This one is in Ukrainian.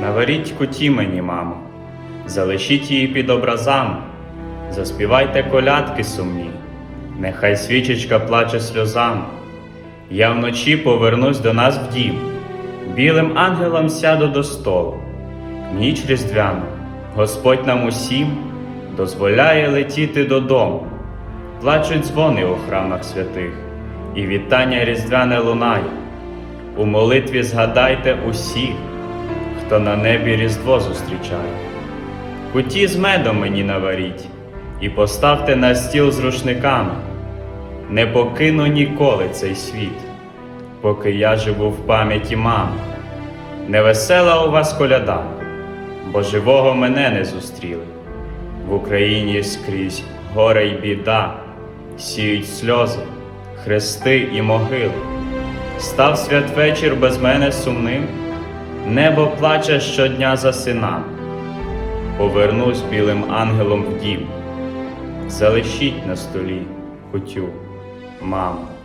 Наваріть куті мені, мамо, залишіть її під образами, заспівайте колядки сумні, нехай свічечка плаче сльозами. Я вночі повернусь до нас в дім, білим ангелом сяду до столу. Ніч різдвяна, Господь нам усім дозволяє летіти додому. Плачуть дзвони у храмах святих, і вітання різдвяне лунає. У молитві згадайте усіх, хто на небі Різдво зустрічає. Куті з медом мені наваріть і поставте на стіл з рушниками. Не покину ніколи цей світ, поки я живу в пам'яті мами. Невесела у вас коляда, бо живого мене не зустріли. В Україні скрізь горе й біда, сіють сльози, хрести і могили. Став святвечір без мене сумним, небо плаче щодня за синами. Повернусь білим ангелом в дім, залишіть на столі кутю, мамо.